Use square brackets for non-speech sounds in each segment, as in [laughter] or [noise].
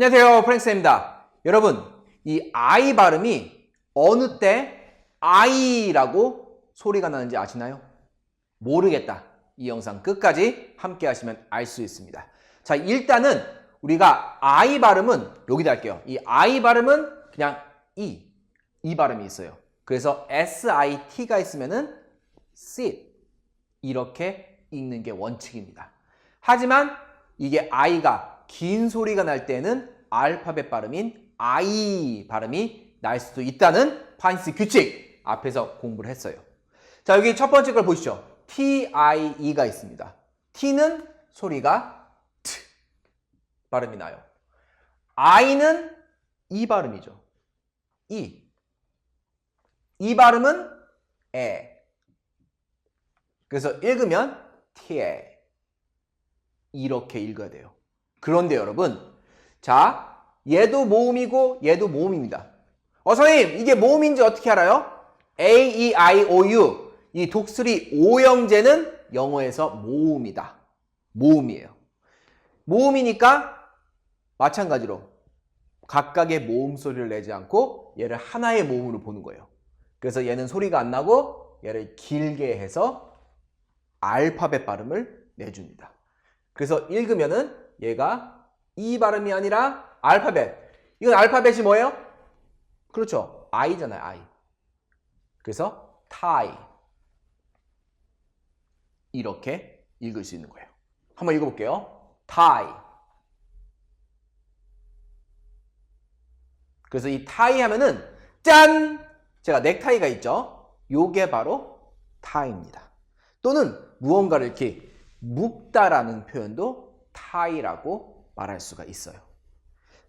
안녕하세요. 프랭스입니다. 여러분, 이 I 발음이 어느 때 I라고 소리가 나는지 아시나요? 모르겠다. 이 영상 끝까지 함께 하시면 알 수 있습니다. 자, 일단은 우리가 I 발음은 여기다 할게요. 이 I 발음은 그냥 E, 이 발음이 있어요. 그래서 SIT가 있으면은 sit 이렇게 읽는 게 원칙입니다. 하지만 이게 I가 긴 소리가 날 때는 알파벳 발음인 I 발음이 날 수도 있다는 파인스 규칙 앞에서 공부를 했어요. 자, 여기 첫 번째 걸 보시죠. T-I-E가 있습니다. T는 소리가 T 발음이 나요. I는 E 발음이죠. E. 이 발음은 에. 그래서 읽으면 티에 이렇게 읽어야 돼요. 그런데 여러분, 자, 얘도 모음이고 얘도 모음입니다. 어, 선생님, 이게 모음인지 어떻게 알아요? A, E, I, O, U. 이 독수리 오형제는 영어에서 모음이다. 모음이에요. 모음이니까 마찬가지로 각각의 모음 소리를 내지 않고 얘를 하나의 모음으로 보는 거예요. 그래서 얘는 소리가 안 나고 얘를 길게 해서 알파벳 발음을 내줍니다. 그래서 읽으면은 얘가 이 발음이 아니라 알파벳. 이건 알파벳이 뭐예요? 그렇죠. I잖아요. I. 그래서 tie. 이렇게 읽을 수 있는 거예요. 한번 읽어볼게요. tie. 그래서 이 tie 하면은 짠! 제가 넥타이가 있죠. 요게 바로 tie입니다. 또는 무언가를 이렇게 묶다라는 표현도 tie라고 말할 수가 있어요.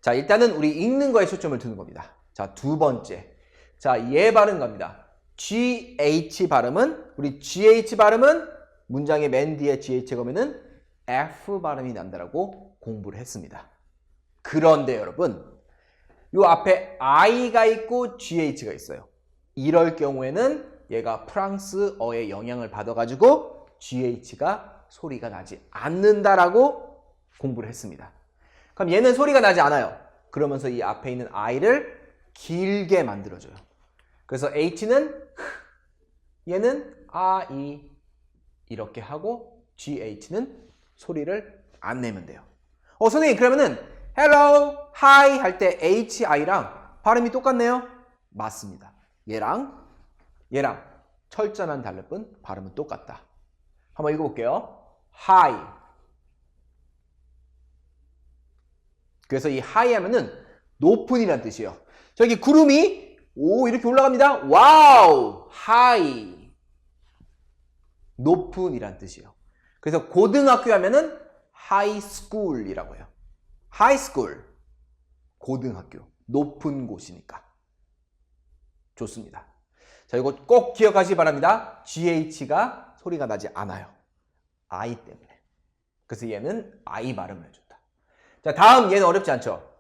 자, 일단은 우리 읽는 거에 초점을 두는 겁니다. 자, 두 번째. 자, 얘 발음 갑니다. GH 발음은, 우리 GH 발음은 문장의 맨 뒤에 GH가 오면은 F 발음이 난다라고 공부를 했습니다. 그런데 여러분, 요 앞에 I가 있고 GH가 있어요. 이럴 경우에는 얘가 프랑스어의 영향을 받아가지고 GH가 소리가 나지 않는다라고 공부를 했습니다. 그럼 얘는 소리가 나지 않아요. 그러면서 이 앞에 있는 I를 길게 만들어줘요. 그래서 H는 [laughs] 얘는 아, 이 이렇게 하고 GH는 소리를 안 내면 돼요. 어, 선생님 그러면은 hello, hi 할 때 HI랑 발음이 똑같네요? 맞습니다. 얘랑 얘랑 철자만 다를 뿐 발음은 똑같다. 한번 읽어볼게요. hi. 그래서 이 high 하면은 높은이란 뜻이에요. 저기 구름이 오 이렇게 올라갑니다. 와우, high. 높은이란 뜻이에요. 그래서 고등학교 하면은 high school이라고 해요. high school. 고등학교. 높은 곳이니까. 좋습니다. 자, 이거 꼭 기억하시기 바랍니다. GH가 소리가 나지 않아요. I 때문에. 그래서 얘는 I 발음을 해준다. 자, 다음 얘는 어렵지 않죠?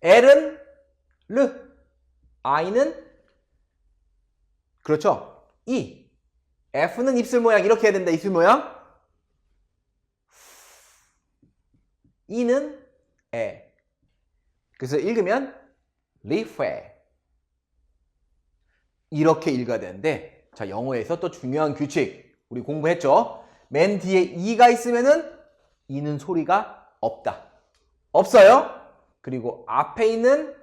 L은 르, I는 그렇죠? E. F는 입술 모양 이렇게 해야 된다. 입술 모양. E는 에. 그래서 읽으면 리페. 이렇게 읽어야 되는데 자 영어에서 또 중요한 규칙 우리 공부했죠 맨 뒤에 이가 있으면은 이는 소리가 없다 없어요? 그리고 앞에 있는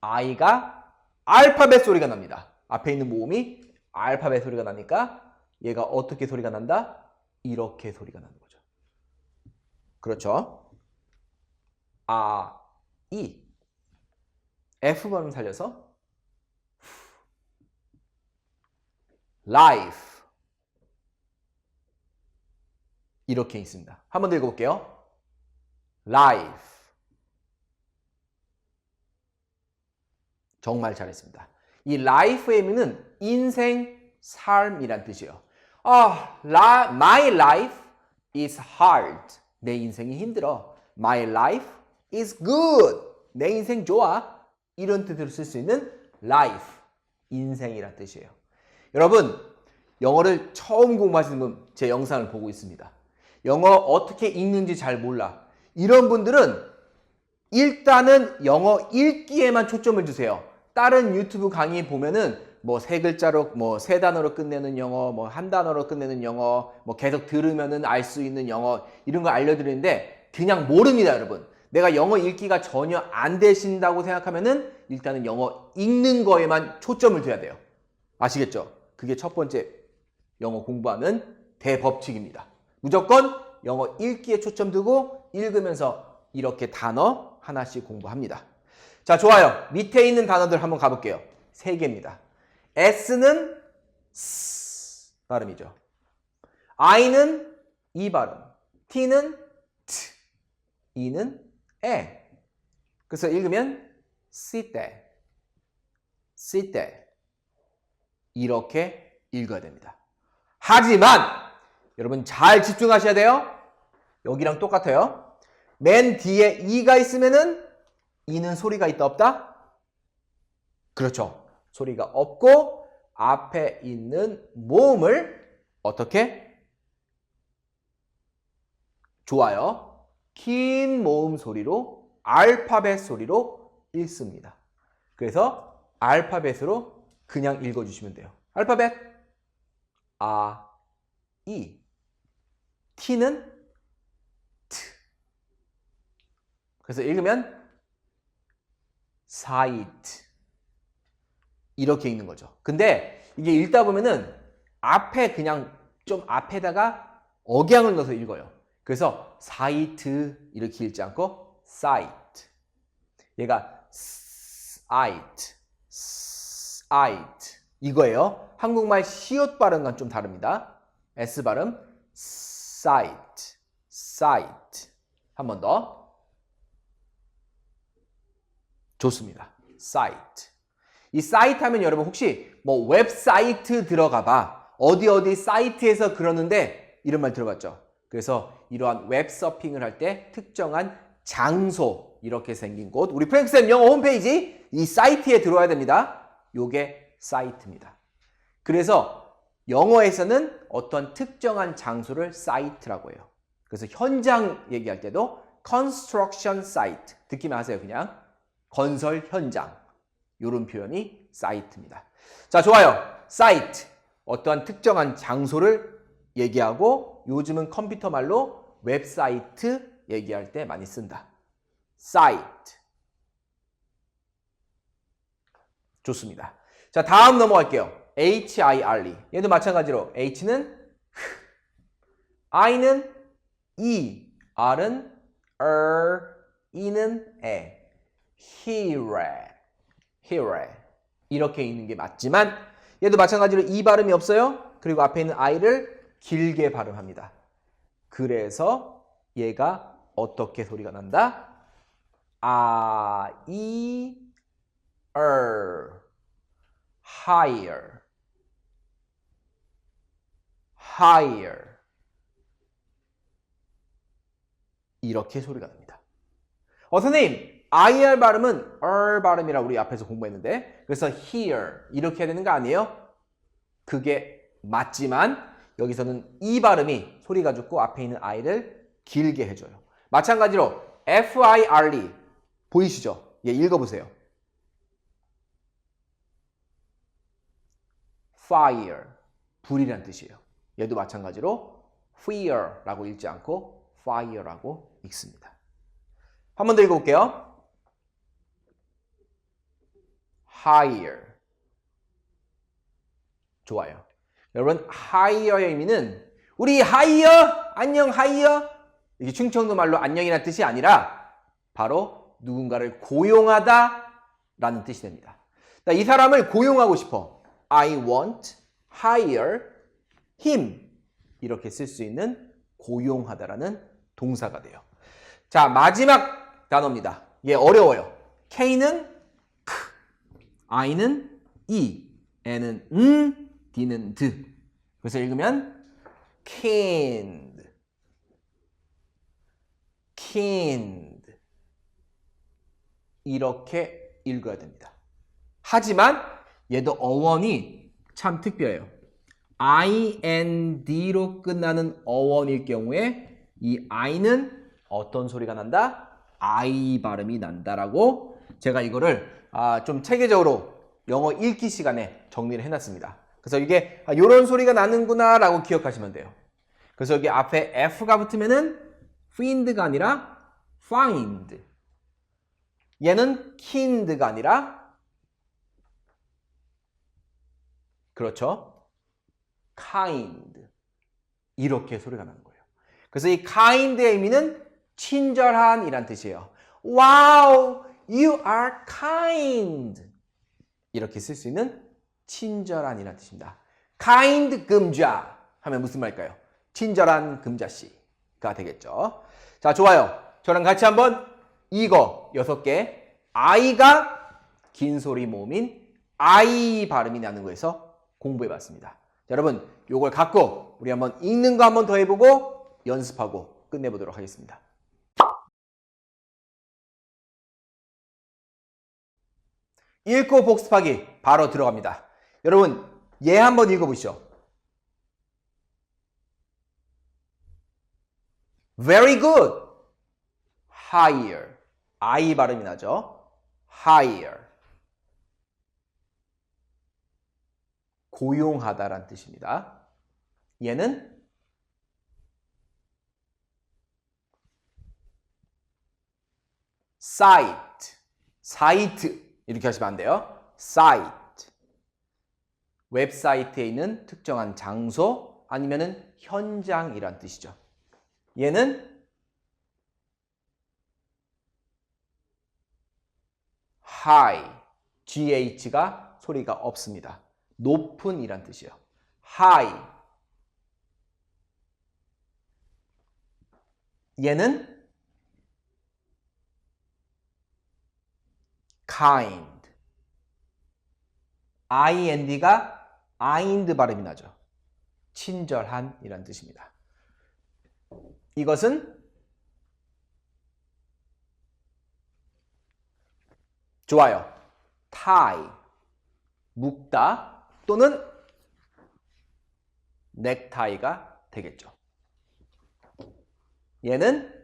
아이가 알파벳 소리가 납니다. 앞에 있는 모음이 알파벳 소리가 나니까 얘가 어떻게 소리가 난다? 이렇게 소리가 나는 거죠. 그렇죠? 아, 이. F 발음 살려서 life. 이렇게 있습니다. 한 번 더 읽어볼게요. life 정말 잘했습니다. 이 life의 의미는 인생, 삶이란 뜻이에요. 아, la, my life is hard. 내 인생이 힘들어. My life is good. 내 인생 좋아. 이런 뜻으로 쓸 수 있는 life, 인생이란 뜻이에요. 여러분, 영어를 처음 공부하시는 분 제 영상을 보고 있습니다. 영어 어떻게 읽는지 잘 몰라. 이런 분들은 일단은 영어 읽기에만 초점을 주세요. 다른 유튜브 강의 보면은 뭐 세 글자로 뭐 세 단어로 끝내는 영어, 뭐 한 단어로 끝내는 영어, 뭐 계속 들으면은 알 수 있는 영어 이런 거 알려드리는데 그냥 모릅니다, 여러분. 내가 영어 읽기가 전혀 안 되신다고 생각하면은 일단은 영어 읽는 거에만 초점을 둬야 돼요. 아시겠죠? 그게 첫 번째 영어 공부하는 대법칙입니다. 무조건 영어 읽기에 초점 두고 읽으면서 이렇게 단어 하나씩 공부합니다. 자, 좋아요. 밑에 있는 단어들 한번 가볼게요. 세 개입니다. S는 S 발음이죠. I는 E 발음. T는 T. E는 E. 그래서 읽으면 sit there. 이렇게 읽어야 됩니다. 하지만 여러분 잘 집중하셔야 돼요. 여기랑 똑같아요. 맨 뒤에 이가 있으면은 이는 소리가 있다 없다? 그렇죠. 소리가 없고 앞에 있는 모음을 어떻게? 좋아요. 긴 모음 소리로 알파벳 소리로 읽습니다. 그래서 알파벳으로 그냥 읽어주시면 돼요. 알파벳 아, 이 T는 T 그래서 읽으면 sight 이렇게 읽는 거죠. 근데 이게 읽다 보면은 앞에 그냥 좀 앞에다가 억양을 넣어서 읽어요. 그래서 sight 이렇게 읽지 않고 sight 얘가 sight sight 이거예요. 한국말 시옷 발음과 좀 다릅니다. S 발음 sight sight 한번 더. 좋습니다. site. 이 사이트 하면 여러분 혹시 뭐 웹사이트 들어가 봐. 어디 어디 사이트에서 그러는데 이런 말 들어봤죠? 그래서 이러한 웹 서핑을 할 때 특정한 장소 이렇게 생긴 곳 우리 프랭크쌤 영어 홈페이지 이 사이트에 들어와야 됩니다. 요게 사이트입니다. 그래서 영어에서는 어떤 특정한 장소를 사이트라고 해요. 그래서 현장 얘기할 때도 construction site 듣기만 하세요 그냥 건설 현장 이런 표현이 사이트입니다. 자 좋아요. 사이트 어떠한 특정한 장소를 얘기하고 요즘은 컴퓨터 말로 웹사이트 얘기할 때 많이 쓴다. 사이트 좋습니다. 자 다음 넘어갈게요. H-I-R-E 얘도 마찬가지로 H는 I는 E R은 er E는 에 히레 히레 이렇게 읽는 게 맞지만 얘도 마찬가지로 이 발음이 없어요. 그리고 앞에 있는 i를 길게 발음합니다. 그래서 얘가 어떻게 소리가 난다? 아, 이, er, higher, higher 이렇게 소리가 납니다. 어, 선생님, IR 발음은 R 발음이라 우리 앞에서 공부했는데 그래서 here 이렇게 해야 되는 거 아니에요? 그게 맞지만 여기서는 이 발음이 소리가 죽고 앞에 있는 I를 길게 해줘요. 마찬가지로 F-I-R-E 보이시죠? 예, 읽어보세요. fire 불이란 뜻이에요. 얘도 마찬가지로 fear라고 읽지 않고 fire라고 읽습니다. 한 번 더 읽어볼게요. Higher. 좋아요. 여러분, higher의 의미는 우리 higher, 안녕 higher. 이게 충청도 말로 안녕이라는 뜻이 아니라 바로 누군가를 고용하다 라는 뜻이 됩니다. 이 사람을 고용하고 싶어. I want hire him. 이렇게 쓸 수 있는 고용하다라는 동사가 돼요. 자, 마지막 단어입니다. 얘 어려워요. K는 크, I는 E, N은 음, D는 드. 그래서 읽으면 kind, kind 이렇게 읽어야 됩니다. 하지만 얘도 어원이 참 특별해요. ind로 끝나는 어원일 경우에 이 i는 어떤 소리가 난다? I 발음이 난다라고 제가 이거를 아, 좀 체계적으로 영어 읽기 시간에 정리를 해놨습니다. 그래서 이게 아, 이런 소리가 나는구나 라고 기억하시면 돼요. 그래서 여기 앞에 F가 붙으면은 find가 아니라 find. 얘는 kind가 아니라 그렇죠. kind. 이렇게 소리가 나는 거예요. 그래서 이 kind의 의미는 친절한 이란 뜻이에요. Wow, you are kind. 이렇게 쓸 수 있는 친절한이란 뜻입니다. kind 금자 하면 무슨 말일까요? 친절한 금자씨가 되겠죠. 자, 좋아요. 저랑 같이 한번 이거 여섯 개 아이가 긴 소리 모음인 아이 발음이 나는 거에서 공부해 봤습니다. 여러분, 요걸 갖고 우리 한번 읽는 거 한번 더 해보고 연습하고 끝내보도록 하겠습니다. 읽고 복습하기 바로 들어갑니다. 여러분, 얘 한번 읽어보시죠. Very good. Higher. I 발음이 나죠. Higher. 고용하다란 뜻입니다. 얘는 site, 사이트 이렇게 하시면 안 돼요. site. 웹사이트에 있는 특정한 장소 아니면은 현장이란 뜻이죠. 얘는 high, gh가 소리가 없습니다. 높은 이란 뜻이에요. high. 얘는 kind. ind가 ind 발음이 나죠. 친절한 이란 뜻입니다. 이것은 좋아요. tie 묶다 또는 넥타이가 되겠죠. 얘는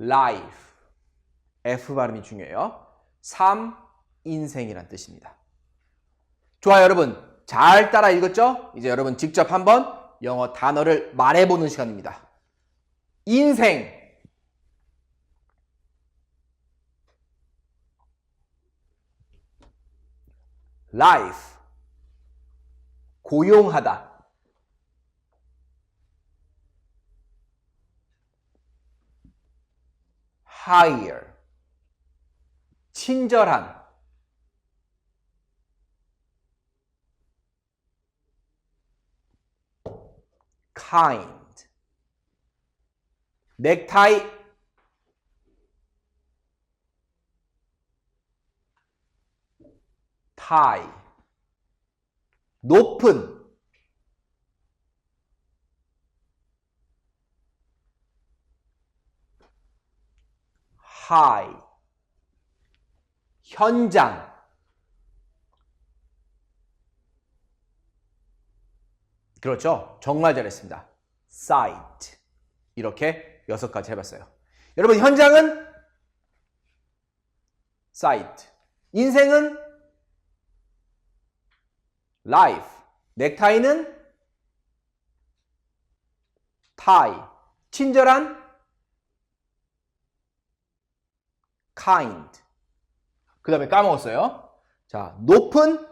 life F 발음이 중요해요. 삶, 인생이란 뜻입니다. 좋아요, 여러분. 잘 따라 읽었죠? 이제 여러분 직접 한번 영어 단어를 말해보는 시간입니다. 인생. life. 고용하다. hire. 친절한. kind. 넥타이. tie. 높은. high. 현장. 그렇죠. 정말 잘했습니다. site. 이렇게 여섯 가지 해봤어요. 여러분, 현장은 site. 인생은 life. 넥타이는 tie. 친절한 kind. 그 다음에 까먹었어요. 자, 높은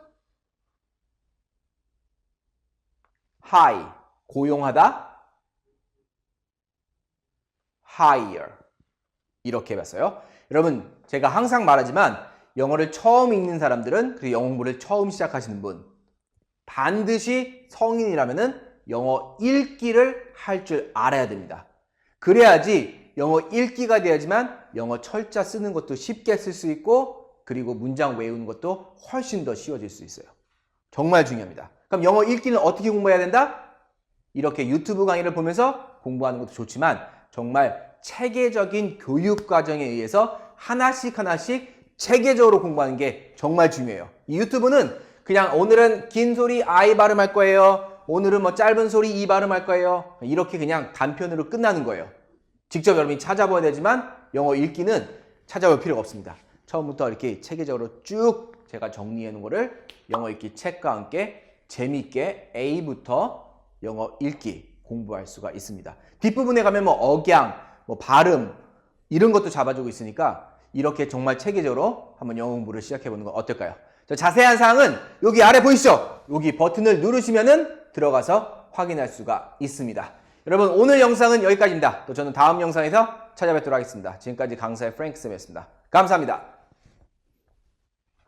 high. 고용하다 higher. 이렇게 해봤어요. 여러분, 제가 항상 말하지만 영어를 처음 읽는 사람들은 그리고 영어 공부를 처음 시작하시는 분 반드시 성인이라면은 영어 읽기를 할 줄 알아야 됩니다. 그래야지 영어 읽기가 돼야지만 영어 철자 쓰는 것도 쉽게 쓸 수 있고 그리고 문장 외우는 것도 훨씬 더 쉬워질 수 있어요. 정말 중요합니다. 그럼 영어 읽기는 어떻게 공부해야 된다? 이렇게 유튜브 강의를 보면서 공부하는 것도 좋지만 정말 체계적인 교육 과정에 의해서 하나씩 하나씩 체계적으로 공부하는 게 정말 중요해요. 이 유튜브는 그냥 오늘은 긴 소리 I 발음할 거예요. 오늘은 뭐 짧은 소리 이 발음할 거예요. 이렇게 그냥 단편으로 끝나는 거예요. 직접 여러분이 찾아봐야 되지만 영어 읽기는 찾아볼 필요가 없습니다. 처음부터 이렇게 체계적으로 쭉 제가 정리해 놓은 거를 영어 읽기 책과 함께 재밌게 A부터 영어 읽기 공부할 수가 있습니다. 뒷부분에 가면 뭐 억양, 뭐 발음 이런 것도 잡아주고 있으니까 이렇게 정말 체계적으로 한번 영어 공부를 시작해 보는 건 어떨까요? 자, 자세한 사항은 여기 아래 보이시죠? 여기 버튼을 누르시면은 들어가서 확인할 수가 있습니다. 여러분 오늘 영상은 여기까지입니다. 또 저는 다음 영상에서 찾아뵙도록 하겠습니다. 지금까지 강사의 프랭크 쌤이었습니다. 감사합니다.